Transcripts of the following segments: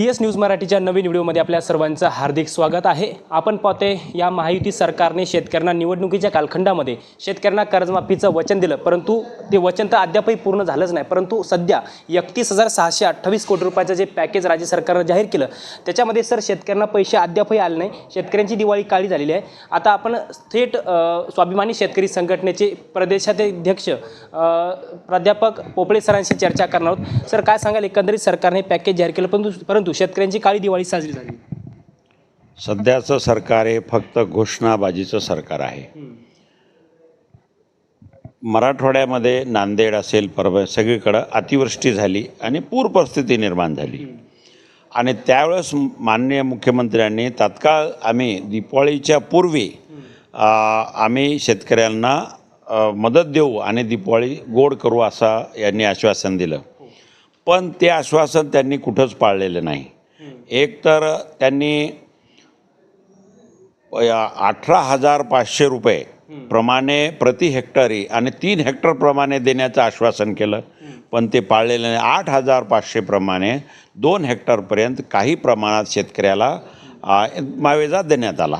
T S news मराठीच्या नवीन व्हिडिओमध्ये आपल्या सर्वांचं हार्दिक स्वागत आहे. आपण पाहते या महायुती सरकारने शेतकऱ्यांना निवडणुकीच्या कालखंडामध्ये शेतकऱ्यांना कर्जमाफीचं वचन दिलं. परंतु ते वचन तर अद्यापही पूर्ण झालंच नाही. परंतु सध्या एकतीस हजार सहाशे अठ्ठावीस कोटी रुपयाचं जे पॅकेज राज्य सरकारनं जाहीर केलं त्याच्यामध्ये सर शेतकऱ्यांना पैसे अद्यापही आले नाही. शेतकऱ्यांची दिवाळी काळी झालेली आहे. आता आपण थेट स्वाभिमानी शेतकरी संघटनेचे प्रदेशाध्यक्ष प्राध्यापक पोपळे सरांशी चर्चा करणार आहोत. सर काय सांगाल? एकंदरीत सरकारने पॅकेज जाहीर केलं परंतु परंतु शेतकऱ्यांची काळी दिवाळी साजरी झाली. सध्याचं सरकार हे फक्त घोषणाबाजीचं सरकार आहे. मराठवाड्यामध्ये नांदेड असेल परभणी सगळीकडं अतिवृष्टी झाली आणि पूर परिस्थिती निर्माण झाली. आणि त्यावेळेस माननीय मुख्यमंत्र्यांनी तात्काळ आम्ही दिपावळीच्या पूर्वी आम्ही शेतकऱ्यांना मदत देऊ आणि दिपावळी गोड करू असा यांनी आश्वासन दिलं. पण ते आश्वासन त्यांनी कुठंच पाळलेलं नाही. एक तर त्यांनी अठरा हजार पाचशे रुपये प्रमाणे प्रति हेक्टरी आणि तीन हेक्टर प्रमाणे देण्याचं आश्वासन केलं. पण ते पाळलेलं नाही. आठ हजार पाचशे प्रमाणे दोन हेक्टरपर्यंत काही प्रमाणात शेतकऱ्याला मावेजा देण्यात आला.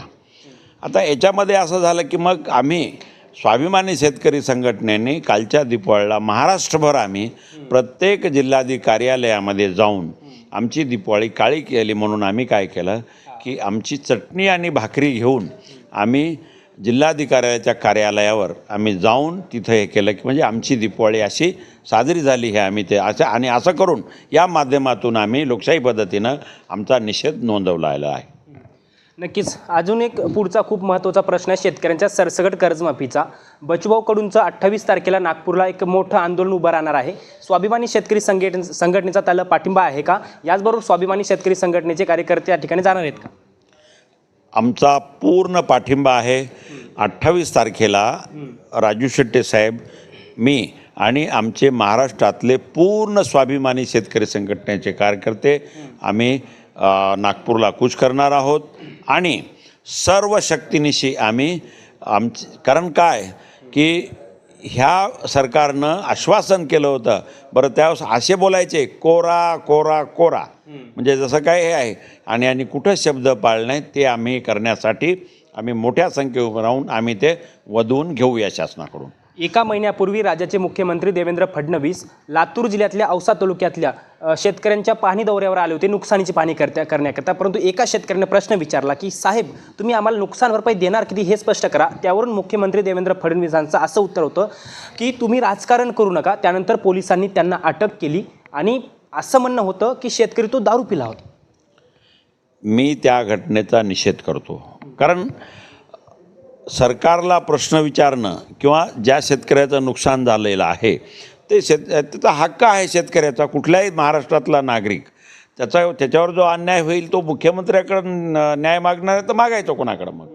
आता याच्यामध्ये असं झालं की मग आम्ही स्वाभिमानी शेतकरी संघटनेने कालच्या दिपावळीला महाराष्ट्रभर आम्ही प्रत्येक जिल्हाधिकारी कार्यालयामध्ये जाऊन आमची दिपावळी काळी केली म्हणून आम्ही काय केलं की आमची चटणी आणि भाकरी घेऊन आम्ही जिल्हाधिकाऱ्याच्या कार्यालयावर आम्ही जाऊन तिथं हे केलं की म्हणजे आमची दिपावळी अशी साजरी झाली हे आम्ही ते असं आणि असं करून या माध्यमातून आम्ही लोकशाही पद्धतीनं आमचा निषेध नोंदवलेला आहे. नक्कीच. अजून एक पुढचा खूप महत्त्वाचा प्रश्न आहे शेतकऱ्यांच्या सरसकट कर्जमाफीचा. बचूभाऊकडूनचं अठ्ठावीस तारखेला नागपूरला एक मोठं आंदोलन उभं राहणार आहे. स्वाभिमानी शेतकरी संघटन संघटनेचा त्याला पाठिंबा आहे का? याचबरोबर स्वाभिमानी शेतकरी संघटनेचे कार्यकर्ते या ठिकाणी जाणार आहेत का? आमचा पूर्ण पाठिंबा आहे. अठ्ठावीस तारखेला राजू शेट्टे साहेब मी आणि आमचे महाराष्ट्रातले पूर्ण स्वाभिमानी शेतकरी संघटनेचे कार्यकर्ते आम्ही नागपूरला कूच करणार आहोत. आणि सर्व शक्तीनिशी आम्ही आमची कारण काय की ह्या सरकारनं आश्वासन केलं होतं. बरं त्यावेळेस असे बोलायचे कोरा कोरा कोरा. म्हणजे जसं काय हे आहे आणि आणि कुठं शब्द पाळणे ते आम्ही करण्यासाठी आम्ही मोठ्या संख्येवर राहून आम्ही ते वधवून घेऊ या शासनाकडून. एका महिन्यापूर्वी राज्याचे मुख्यमंत्री देवेंद्र फडणवीस लातूर जिल्ह्यातल्या औसा तालुक्यातल्या शेतकऱ्यांच्या पाहणी दौऱ्यावर आले होते नुकसानीची पाहणी करत्या करण्याकरता. परंतु एका शेतकऱ्याने प्रश्न विचारला की साहेब तुम्ही आम्हाला नुकसान भरपाई देणार किती हे स्पष्ट करा. त्यावरून मुख्यमंत्री देवेंद्र फडणवीसांचं असं उत्तर होतं की तुम्ही राजकारण करू नका. त्यानंतर पोलिसांनी त्यांना अटक केली आणि असं म्हणणं होतं की शेतकरी तो दारू पिला होता. मी त्या घटनेचा निषेध करतो. कारण सरकारला प्रश्न विचारणं किंवा ज्या शेतकऱ्याचं नुकसान झालेलं आहे ते शेत त्याचा हक्क आहे शेतकऱ्याचा कुठल्याही महाराष्ट्रातला नागरिक. त्याचा त्याच्यावर जो अन्याय होईल तो मुख्यमंत्र्याकडं न- न्याय मागणार आहे तर मागायचा कोणाकडं मग.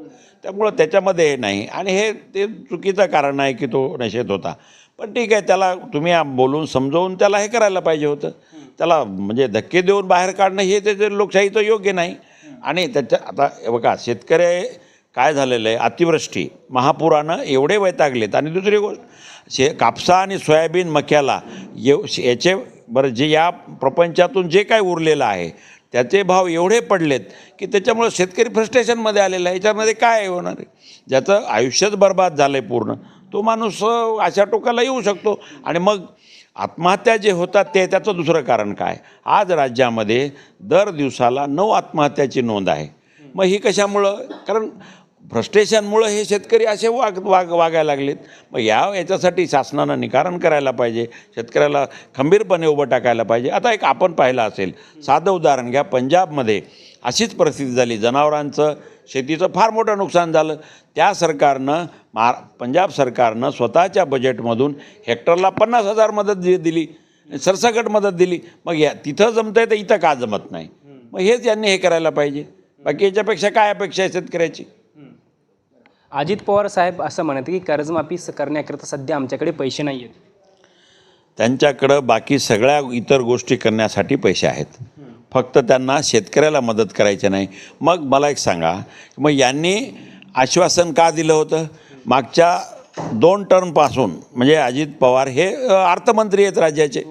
त्यामुळं त्याच्यामध्ये हे नाही. आणि हे ते चुकीचं कारण आहे की तो नशेत होता. पण ठीक आहे त्याला तुम्ही बोलून समजवून त्याला हे करायला पाहिजे होतं. त्याला म्हणजे धक्के देऊन बाहेर काढणं हे त्याचं लोकशाहीचं योग्य नाही. आणि त्याच्या आता बघा शेतकरी काय झालेलं आहे? अतिवृष्टी. महापुरानं एवढे वैतागलेत आणि दुसरी गोष्ट शे कापसा आणि सोयाबीन मक्याला येव याचे बरं जे या प्रपंचातून जे काय उरलेलं आहे त्याचे भाव एवढे पडलेत की त्याच्यामुळं शेतकरी फ्रस्ट्रेशनमध्ये आलेला आहे. याच्यामध्ये काय होणार आहे? ज्याचं आयुष्यच बर्बाद झालं आहे पूर्ण तो माणूस अशा टोकाला येऊ शकतो. आणि मग आत्महत्या जे होतात ते त्याचं दुसरं कारण काय? आज राज्यामध्ये दर दिवसाला नऊ आत्महत्याची नोंद आहे. मग ही कशामुळं? कारण फ्रस्ट्रेशनमुळं हे शेतकरी असे वाग वाग वागायला लागलेत. मग या याच्यासाठी शासनानं निकारण करायला पाहिजे शेतकऱ्याला खंबीरपणे उभं टाकायला पाहिजे. आता एक आपण पाहिलं असेल साधं उदाहरण घ्या. पंजाबमध्ये अशीच परिस्थिती झाली. जनावरांचं शेतीचं फार मोठं नुकसान झालं. त्या सरकारनं महा पंजाब सरकारनं स्वतःच्या बजेटमधून हेक्टरला पन्नास हजार मदत दि दिली. सरसकट मदत दिली. मग या तिथं जमतंय तर इथं का जमत नाही? मग हेच यांनी हे करायला पाहिजे. बाकी याच्यापेक्षा काय अपेक्षा आहे शेतकऱ्याची? अजित पवार साहेब असं म्हणत की कर्जमाफी करण्याकरिता करण्याकरता सध्या आमच्याकडे पैसे नाही आहेत. त्यांच्याकडं बाकी सगळ्या इतर गोष्टी करण्यासाठी पैसे आहेत. फक्त त्यांना शेतकऱ्याला मदत करायची नाही. मग मला एक सांगा मग यांनी आश्वासन का दिलं होतं? मागच्या दोन टर्मपासून म्हणजे अजित पवार हे अर्थमंत्री आहेत राज्याचे.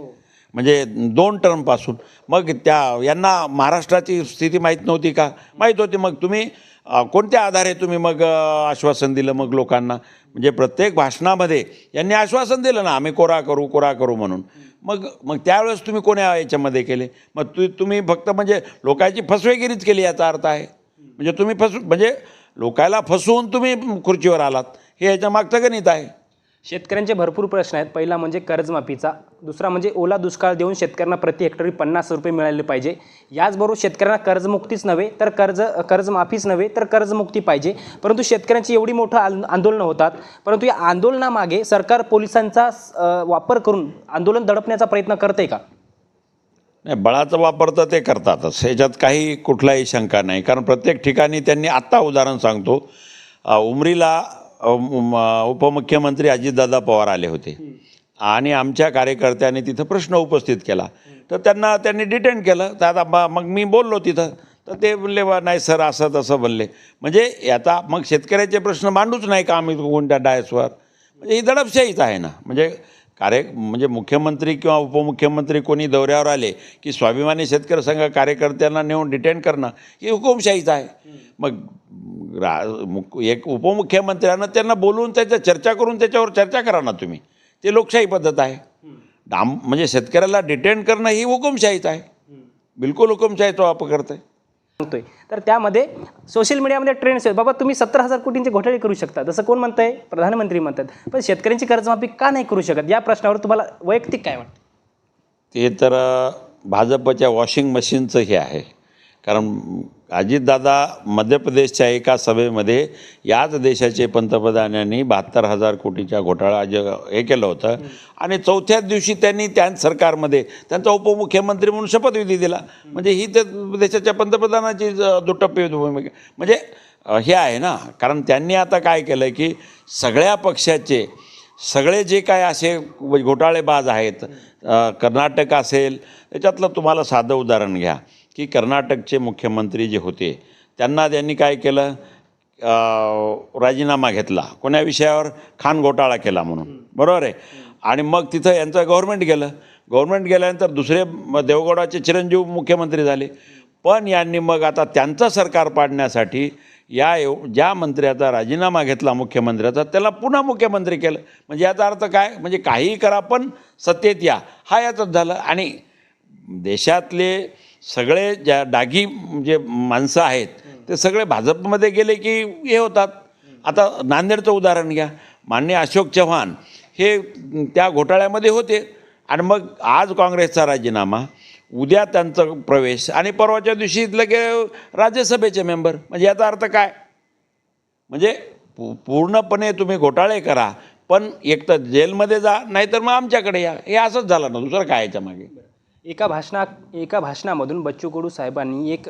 म्हणजे दोन टर्मपासून मग त्या यांना महाराष्ट्राची स्थिती माहीत नव्हती का? माहीत होती. मग तुम्ही कोणत्या आधारे तुम्ही मग आश्वासन दिलं मग लोकांना? म्हणजे प्रत्येक भाषणामध्ये यांनी आश्वासन दिलं ना आम्ही कोरा करू कोरा करू म्हणून. मग मग त्यावेळेस तुम्ही कोण्या याच्यामध्ये केले? मग तु तुम्ही फक्त म्हणजे लोकांची फसवेगिरीच केली याचा अर्थ आहे? म्हणजे तुम्ही फसू म्हणजे लोकायला फसवून तुम्ही खुर्चीवर आलात हे याच्या मागचं गणित आहे. शेतकऱ्यांचे भरपूर प्रश्न आहेत. पहिला म्हणजे कर्जमाफीचा. दुसरा म्हणजे ओला दुष्काळ देऊन शेतकऱ्यांना प्रति हेक्टरी पन्नास रुपये मिळाले पाहिजे. याचबरोबर शेतकऱ्यांना कर्जमुक्तीच नव्हे तर कर्ज कर्जमाफीच नव्हे तर कर्जमुक्ती पाहिजे. परंतु शेतकऱ्यांची एवढी मोठं आं- आंदोलनं होतात. परंतु या आंदोलनामागे सरकार पोलिसांचा वापर करून आंदोलन दडपण्याचा प्रयत्न करते का? नाही बळाचा वापर तर ते करतातच ह्याच्यात काही कुठलाही शंका नाही. कारण प्रत्येक ठिकाणी त्यांनी आत्ता उदाहरण सांगतो. उमरीला उपमुख्यमंत्री अजितदादा पवार आले होते. आणि आमच्या कार्यकर्त्यांनी तिथं प्रश्न उपस्थित केला. तर त्यांना त्यांनी डिटेन केलं. तर आता मग मी बोललो तिथं. तर ते बोलले बा नाही सर असं तसं बोलले. म्हणजे याचा मग शेतकऱ्याचे प्रश्न मांडूच नाही का आम्ही कोणत्या डायसवर? म्हणजे ही दडपशाहीच आहे ना. म्हणजे कार्य म्हणजे मुख्यमंत्री किंवा उपमुख्यमंत्री कोणी दौऱ्यावर आले की स्वाभिमानी शेतकरी संघ कार्यकर्त्यांना नेऊन डिटेन करणं ही हुकुमशाहीच आहे. मग रा एक उपमुख्यमंत्र्यांना त्यांना बोलवून त्याच्या चर्चा करून त्याच्यावर चर्चा करा ना तुम्ही. ते लोकशाही पद्धत आहे. डाम म्हणजे शेतकऱ्याला डिटेन करणं ही हुकुमशाहीच आहे. बिलकुल हुकुमशाहीचा वापर करत आहे सांगतोय तर त्यामध्ये सोशल मीडियामध्ये ट्रेंड्स आहेत. बाबा तुम्ही सत्तर हजार कोटींचे घोटाळे करू शकता. जसं कोण म्हणतंय? प्रधानमंत्री म्हणतात. पण शेतकऱ्यांची कर्जमाफी का नाही करू शकत? या प्रश्नावर तुम्हाला वैयक्तिक काय वाटतं? ते तर भाजपच्या वॉशिंग मशीनचं हे आहे. कारण अजितदादा मध्य प्रदेशच्या एका सभेमध्ये याच देशाचे पंतप्रधानांनी बहात्तर हजार कोटीच्या घोटाळा ज हे केलं होतं. आणि चौथ्याच दिवशी त्यांनी त्या सरकारमध्ये त्यांचा उपमुख्यमंत्री म्हणून शपथविधी दिला. म्हणजे ही त्या देशाच्या पंतप्रधानाची ज- दुटप्पी भूमिका. म्हणजे हे आहे ना कारण त्यांनी आता काय केलं की सगळ्या पक्षाचे सगळे जे काय असे घोटाळेबाज आहेत कर्नाटक असेल त्याच्यातलं तुम्हाला साधं उदाहरण घ्या. की कर्नाटकचे मुख्यमंत्री जे होते त्यांना त्यांनी काय केलं? राजीनामा घेतला. कोण्या विषयावर? खान घोटाळा केला म्हणून. बरोबर आहे? आणि मग तिथं यांचं गव्हर्नमेंट गेलं. गव्हर्नमेंट गेल्यानंतर दुसरे देवगौडाचे चिरंजीव मुख्यमंत्री झाले. पण यांनी मग आता त्यांचं सरकार पाडण्यासाठी या एव ज्या मंत्र्याचा राजीनामा घेतला मुख्यमंत्र्याचा त्याला पुन्हा मुख्यमंत्री केलं. म्हणजे याचा अर्थ काय? म्हणजे काहीही करा पण सत्तेत या. हा याचाच झालं. आणि देशातले सगळे ज्या डागी जे माणसं आहेत ते सगळे भाजपमध्ये गेले की हे होतात. आता नांदेडचं उदाहरण घ्या. मान्य अशोक चव्हाण हे त्या घोटाळ्यामध्ये होते. आणि मग आज काँग्रेसचा राजीनामा उद्या त्यांचा प्रवेश आणि परवाच्या दिवशी लगे राज्यसभेचे मेंबर. म्हणजे याचा अर्थ काय? म्हणजे पूर्णपणे तुम्ही घोटाळे करा पण एक तर जेलमध्ये जा नाहीतर मग आमच्याकडे या. हे असंच झालं ना. दुसरं काय याच्या मागे? एका भाषणा एका भाषणामधून बच्चू कडू साहेबांनी एक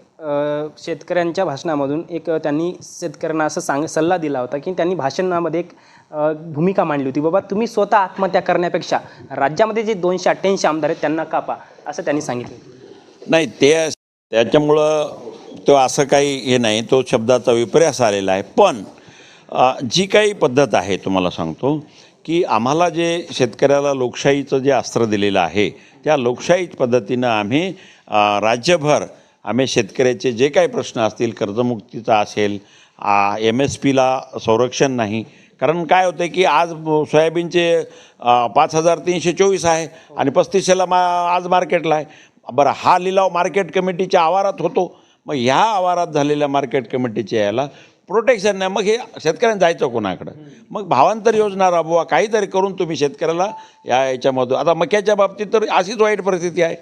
शेतकऱ्यांच्या भाषणामधून एक त्यांनी शेतकऱ्यांना असं सांग सल्ला दिला होता की त्यांनी भाषणामध्ये एक भूमिका मांडली होती. बाबा तुम्ही स्वतः आत्महत्या करण्यापेक्षा राज्यामध्ये जे दोनशे अठ्ठ्याऐंशी आमदार आहेत त्यांना कापा असं त्यांनी सांगितलं नाही ते त्याच्यामुळं तो असं काही हे नाही तो शब्दाचा विपर्यास आलेला आहे. पण जी काही पद्धत आहे तुम्हाला सांगतो की आम्हाला जे शेतकऱ्याला लोकशाहीचं जे अस्त्र दिलेलं आहे त्या लोकशाही पद्धतीनं आम्ही राज्यभर आम्ही शेतकऱ्याचे जे काही प्रश्न असतील कर्जमुक्तीचा असेल एम एस पीला संरक्षण नाही. कारण काय होतं की आज सोयाबीनचे पाच हजार तीनशे चोवीस आहे आणि पस्तीसशेला मा आज मार्केटला आहे. बरं हा लिलाव मार्केट कमिटीच्या आवारात होतो. मग ह्या आवारात झालेल्या मार्केट कमिटीच्या याला प्रोटेक्शन नाही. मग हे शेतकऱ्यांना जायचं कोणाकडं? मग भावांतर योजना राबवा. काहीतरी करून तुम्ही शेतकऱ्याला या याच्यामधून. आता मक्याच्या बाबतीत तर अशीच वाईट परिस्थिती आहे.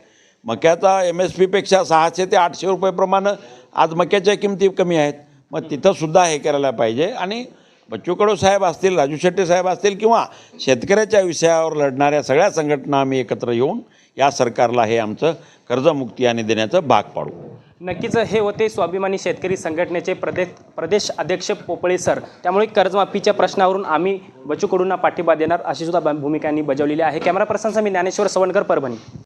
मक्याचा एम एस पीपेक्षा सहाशे ते आठशे रुपयेप्रमाणे आज मक्याच्या किमती कमी आहेत. मग तिथंसुद्धा हे करायला पाहिजे. आणि बच्चू कडू साहेब असतील राजू शेट्टी साहेब असतील किंवा शेतकऱ्याच्या विषयावर लढणाऱ्या सगळ्या संघटना आम्ही एकत्र येऊन या सरकारला हे आमचं कर्जमुक्ती आणि देण्याचं भाग पाडू. नक्कीच हे होते स्वाभिमानी शेतकरी संघटनेचे प्रदेश प्रदेश अध्यक्ष पोपळे सर. त्यामुळे कर्जमाफीच्या प्रश्नावरून आम्ही बचूकडूंना पाठिंबा देणार अशी सुद्धा भूमिकांनी बजावलेली आहे. कॅमेरा पर्सनचा मी ज्ञानेश्वर सवणकर परभणी.